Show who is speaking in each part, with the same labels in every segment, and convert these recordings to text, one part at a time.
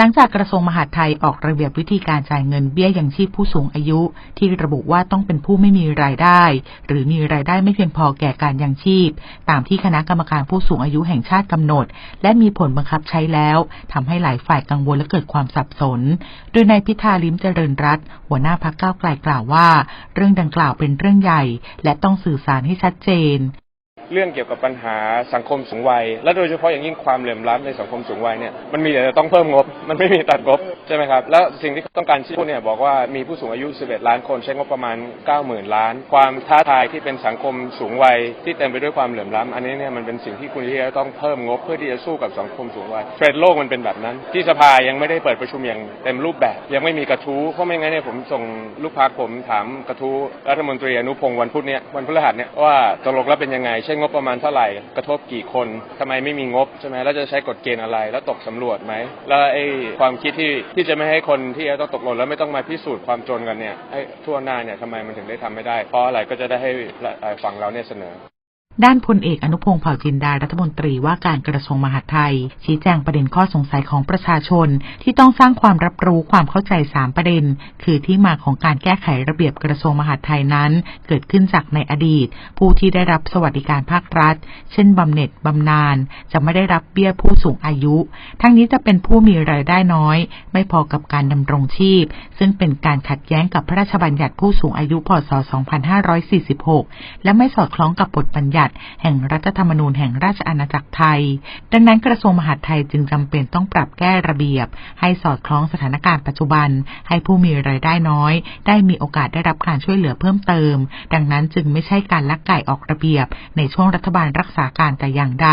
Speaker 1: หลังจากกระทรวงมหาดไทยออกระเบียบวิธีการจ่ายเงินเบี้ยยังชีพผู้สูงอายุ ที่ระบุว่าต้องเป็นผู้ไม่มีรายได้ หรือมีรายได้ไม่เพียงพอแก่การยังชีพ ตามที่คณะกรรมการผู้สูงอายุแห่งชาติกำหนด และมีผลบังคับใช้แล้วทำให้หลายฝ่ายกังวลและเกิดความสับสน โดยนายพิธาลิมเจริญรัตหัวหน้าพักก้าไกลกล่าวว่า เรื่องดังกล่าวเป็นเรื่องใหญ่ และต้องสื่อสารให้ชัดเจน
Speaker 2: เรื่องเกี่ยวกับปัญหาสังคมสูงวัย และโดยเฉพาะอย่างยิ่งความเหลื่อมล้ำในสังคมสูงวัยเนี่ยมันมีแต่จะต้องเพิ่มงบ มันไม่มีตัดงบใช่ไหมครับ แล้วสิ่งที่ต้องการชี้พูดเนี่ยบอกว่ามีผู้สูงอายุ 11 ล้านคนใช้งบประมาณ 90,000 ล้าน ความท้าทายที่เป็นสังคมสูงวัยที่เต็มไปด้วยความเหลื่อมล้ำอันนี้เนี่ยมันเป็นสิ่งที่คุณที่จะต้องเพิ่มงบเพื่อที่จะสู้กับสังคมสูงวัยเทรนด์โลกมันเป็นแบบนั้น ที่สภายังไม่ได้เปิดประชุมอย่างเต็มรูปแบบ ยังไม่มีกระทู้เพราะไม่งั้นเนี่ยผมส่งลูกพักผมถามกระทู้รัฐมนตรีอนุพงศ์วันพุธเนี่ยวันพฤหัสเนี่ยว่าตกลงแล้วเป็นยังไงใช้งบประมาณเท่าไหร่ กระทบกี่คนทำไมไม่มีงบใช่ไหมแล้วจะใช้กฎเกณฑ์อะไร แล้วตกสำรวจไหม แล้วไอ้ความคิดที่ที่จะไม่ให้คนที่ต้องตกหล่นแล้วไม่ต้องมาพิสูจน์ความจนกันเนี่ยไอ้ทั่วหน้าเนี่ยทำไมมันถึงได้ทำไม่ได้ เพราะอะไรก็จะได้ให้ฝั่งเราเนี่ยเสนอ
Speaker 1: ด้านพลเอกอนุพงศ์เผ่าจินดารัฐมนตรีว่าการกระทรวงมหาดไทย ชี้แจงประเด็นข้อสงสัยของประชาชน ที่ต้องสร้างความรับรู้ความเข้าใจ 3 ประเด็น คือที่มาของการแก้ไขระเบียบกระทรวงมหาดไทยนั้น เกิดขึ้นจากในอดีต ผู้ที่ได้รับสวัสดิการภาครัฐ เช่นบำเหน็จบำนาญจะไม่ได้รับเบี้ยผู้สูงอายุ ทั้งนี้จะเป็นผู้มีรายได้น้อย ไม่พอกับการดำรงชีพ ซึ่งเป็นการขัดแย้งกับพระราชบัญญัติผู้สูงอายุพศ 2546 และไม่สอดคล้องกับบทบัญญัติแห่งรัฐธรรมนูญแห่งราชอาณาจักรไทย ดังนั้นกระทรวงมหาดไทยจึงจำเป็นต้องปรับแก้ระเบียบ ให้สอดคล้องสถานการณ์ปัจจุบัน ให้ผู้มีรายได้น้อย ได้มีโอกาสได้รับการช่วยเหลือเพิ่มเติม ดังนั้นจึงไม่ใช่การลักไก่ออกระเบียบ ในช่วงรัฐบาลรักษาการแต่อย่างใด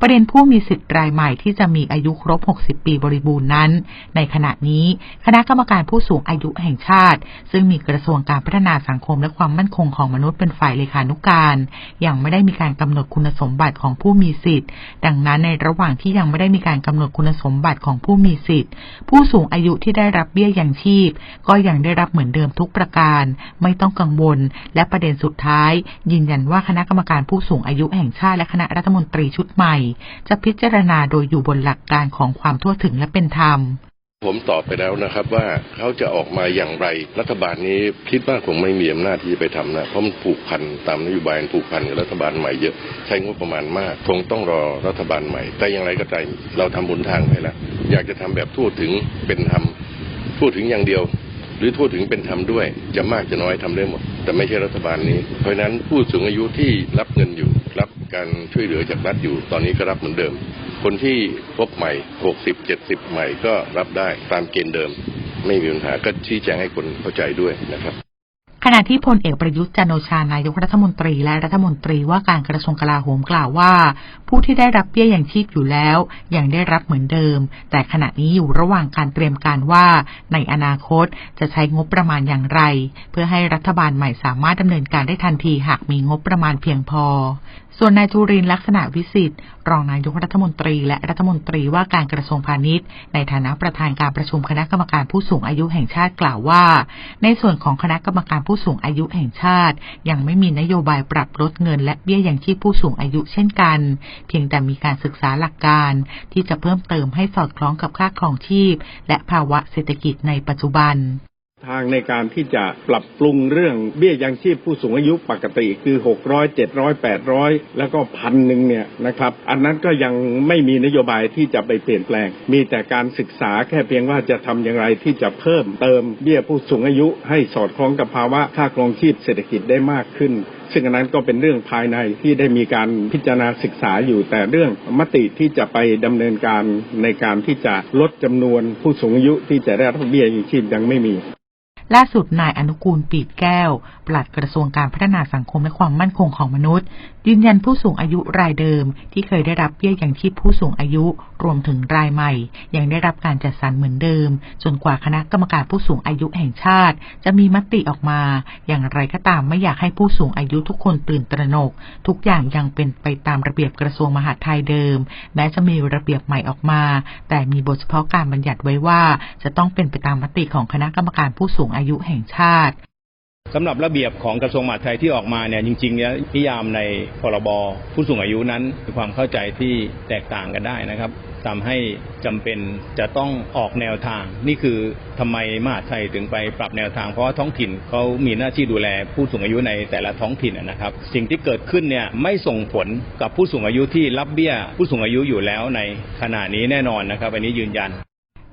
Speaker 1: ประเด็นผู้มีสิทธิ์รายใหม่ที่จะมีอายุครบ 60 ปีบริบูรณ์นั้น ในขณะนี้คณะกรรมการผู้สูงอายุแห่งชาติ ซึ่งมีกระทรวงการพัฒนาสังคมและความมั่นคงของมนุษย์เป็นฝ่ายเลขานุการ ยังไม่ได้มีการกำหนดคุณสมบัติของผู้มีสิทธิ์ ดังนั้นในระหว่างที่ยังไม่ได้มีการกำหนดคุณสมบัติของผู้มีสิทธิ์ ผู้สูงอายุที่ได้รับเบี้ยยังชีพ ก็ยังได้รับเหมือนเดิมทุกประการ ไม่ต้องกังวล และประเด็นสุดท้าย ยืนยันว่าคณะกรรมการผู้สูงอายุแห่งชาติและคณะรัฐมนตรีชุดใหม่ จะพิจารณาโดยอยู่บนหลักการของความทั่วถึงและเป็นธรรม
Speaker 3: ผมตอบไปแล้วนะครับว่าเขาจะออกมาอย่างไร รัฐบาลนี้คิดว่าคงไม่มีอำนาจที่จะไปทำนะเพราะมันผูกพันตามนโยบายผูกพันกับรัฐบาลใหม่เยอะใช้งบประมาณมาก คงต้องรอรัฐบาลใหม่ แต่อย่างไรก็ตามเราทำบุญทางไปแล้ว อยากจะทำแบบทั่วถึงเป็นธรรมทั่วถึงอย่างเดียว หรือทั่วถึงเป็นธรรมด้วย จะมากจะน้อยทำได้หมด แต่ไม่ใช่รัฐบาลนี้ เพราะนั้นผู้สูงอายุที่รับเงินอยู่ รับการช่วยเหลือจากรัฐอยู่ตอนนี้ก็รับเหมือนเดิม คนที่พบใหม่ 60 70 ใหม่ก็รับได้ตามเกณฑ์เดิม ไม่มีปัญหาก็ชี้แจงให้คนเข้าใจด้วยนะครับ
Speaker 1: ขณะที่พลเอกประยุทธ์จันโอชานายกรัฐมนตรีและรัฐมนตรีว่าการกระทรวงกลาโหมกล่าวว่า ผู้ที่ได้รับเบี้ยอยังชีพอยู่แล้ว ยังได้รับเหมือนเดิม แต่ขณะนี้อยู่ระหว่างการเตรียมการว่า ในอนาคตจะใช้งบประมาณอย่างไร เพื่อให้รัฐบาลใหม่สามารถดำเนินการได้ทันทีหากมีงบประมาณเพียงพอ ส่วนนายจุรินลักษณะวิสิทธิ์รองนายกรัฐมนตรี และรัฐมนตรีว่าการกระทรวงพาณิชย์ ในฐานะประธานการประชุมคณะกรรมการผู้สูงอายุแห่งชาติกล่าวว่า ในส่วนของคณะกรรมการผู้สูงอายุแห่งชาติ ยังไม่มีนโยบายปรับลดเงินและเบี้ยยังชีพผู้สูงอายุเช่นกัน เพียงแต่มีการศึกษาหลักการ ที่จะเพิ่มเติมให้สอดคล้องกับค่าครองชีพ และภาวะเศรษฐกิจในปัจจุบัน
Speaker 4: ทางในการที่จะปรับปรุงเรื่องเบี้ยยังชีพผู้สูงอายุปกติคือ 600 700 800 แล้วก็พันหนึ่งเนี่ยนะครับอันนั้นก็ยังไม่มีนโยบายที่จะไปเปลี่ยนแปลง มีแต่การศึกษาแค่เพียงว่าจะทำอย่างไรที่จะเพิ่มเติมเบี้ยผู้สูงอายุ ให้สอดคล้องกับภาวะค่าครองชีพเศรษฐกิจได้มากขึ้น ซึ่งอันนั้นก็เป็นเรื่องภายในที่ได้มีการพิจารณาศึกษาอยู่แต่เรื่องมติที่จะไปดำเนินการในการที่จะลดจำนวนผู้สูงอายุที่จะได้รับเบี้ยยังชีพยังไม่มี
Speaker 1: ล่าสุดนายอนุกูลปีดแก้ว ปลัดกระทรวงการพัฒนาสังคมและความมั่นคงของมนุษย์ ยืนยันผู้สูงอายุรายเดิม ที่เคยได้รับเบี้ยยังชีพผู้สูงอายุรวมถึงรายใหม่ ยังได้รับการจัดสรรเหมือนเดิม จนกว่าคณะกรรมการผู้สูงอายุแห่งชาติ จะมีมติออกมา อย่างไรก็ตามไม่อยากให้ผู้สูงอายุทุกคนตื่นตระหนก ทุกอย่างยังเป็นไปตามระเบียบกระทรวงมหาดไทยเดิม แม้จะมีระเบียบใหม่ออกมา แต่มีบทเฉพาะการบัญญัติไว้ว่า จะต้องเป็นไปตามมติของคณะกรรมการผู้สูงอายุแห่งชาติ
Speaker 5: สำหรับระเบียบของกระทรวงมหาดไทยที่ออกมาเนี่ยจริงๆเนี่ยนิยามในพรบผู้สูงอายุนั้นมีความเข้าใจที่แตกต่างกันได้นะครับทำให้จำเป็นจะต้องออกแนวทาง นี่คือทำไมมหาดไทยถึงไปปรับแนวทางเพราะว่าท้องถิ่นเขามีหน้าที่ดูแลผู้สูงอายุในแต่ละท้องถิ่นนะครับ สิ่งที่เกิดขึ้นเนี่ยไม่ส่งผลกับผู้สูงอายุที่รับเบี้ย ผู้สูงอายุอยู่แล้วในขณะนี้แน่นอนนะครับ อันนี้ยืนยัน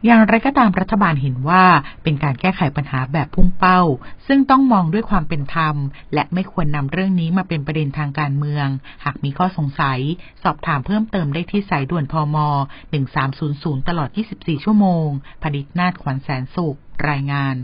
Speaker 1: อย่างไรก็ตามรัฐบาลเห็นว่าเป็นการแก้ไขปัญหาแบบพุ่งเป้า ซึ่งต้องมองด้วยความเป็นธรรม และไม่ควรนำเรื่องนี้มาเป็นประเด็นทางการเมือง หากมีข้อสงสัย สอบถามเพิ่มเติมได้ที่สายด่วนพม 1300 ตลอด 24 ชั่วโมงผดิตนาถขวัญแสนสุข รายงาน